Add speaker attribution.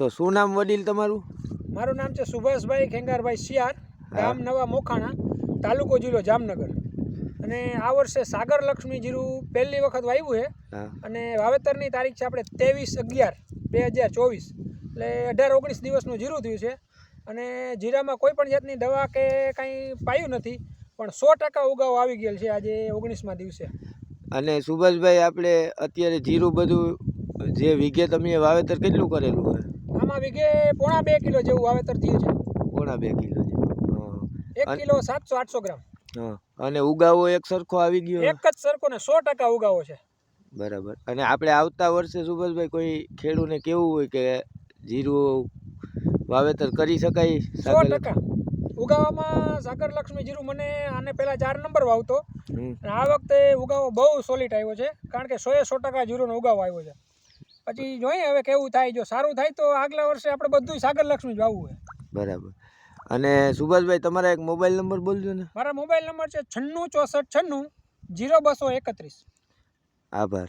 Speaker 1: તો શું નામ વડીલ તમારું?
Speaker 2: મારું નામ છે સુભાષભાઈ ખેંગારભાઈ શિયાર ગામ નવા મોખાણા તાલુકો જિલ્લો જામનગર. અને આ વર્ષે સાગર લક્ષ્મી જીરું પહેલી વખત વાવ્યું છે. અને વાવેતરની તારીખ છે આપણે ત્રેવીસ અગિયાર બે હજાર ચોવીસ. એટલે અઢાર ઓગણીસ દિવસનું જીરું થયું છે. અને જીરામાં કોઈ પણ જાતની દવા કે કાંઈ પાયું નથી પણ સો ટકા ઉગાવ આવી ગયેલ છે આજે ઓગણીસમાં દિવસે.
Speaker 1: અને સુભાષભાઈ આપણે અત્યારે જીરું બધું જે વિગે તમે વાવેતર કેટલું કરેલું હોય?
Speaker 2: આમાં વીઘે પોણા બે કિલો જેવું વાવેતર થયું છે.
Speaker 1: પોણા બે કિલો જેવું.
Speaker 2: એક કિલો સાતસો આઠસો ગ્રામ.
Speaker 1: હા. અને ઉગાવો એક સરખો આવી ગયો?
Speaker 2: એક જ સરખો ને સો ટકા ઉગાવો છે.
Speaker 1: બરાબર. અને આપણે આવતા વર્ષે સુભાષભાઈ કોઈ ખેડૂને કેવું હોય કે જીરું વાવેતર કરી શકાય?
Speaker 2: સો ટકા. ઉગાવામાં સાગર લક્ષ્મી જીરું મને આને પહેલા ચાર નંબર વાવતો. આ વખતે ઉગાવો બહુ સોલિડ આવ્યો છે. કારણ કે સો એ સો ટકા જીરુનો ઉગાવો આવ્યો છે. પછી જોઈએ હવે કેવું થાય. જો સારું થાય તો આગલા વર્ષે આપણે બધું સાગર લક્ષ્મી જ વાવવું છે
Speaker 1: બરાબર. અને સુભાષભાઈ તમારા એક મોબાઈલ નંબર બોલજો ને.
Speaker 2: મારા મોબાઈલ નંબર છે છન્નું ચોસઠ છન્નું જીરો બસો એકત્રીસ.
Speaker 1: આભાર.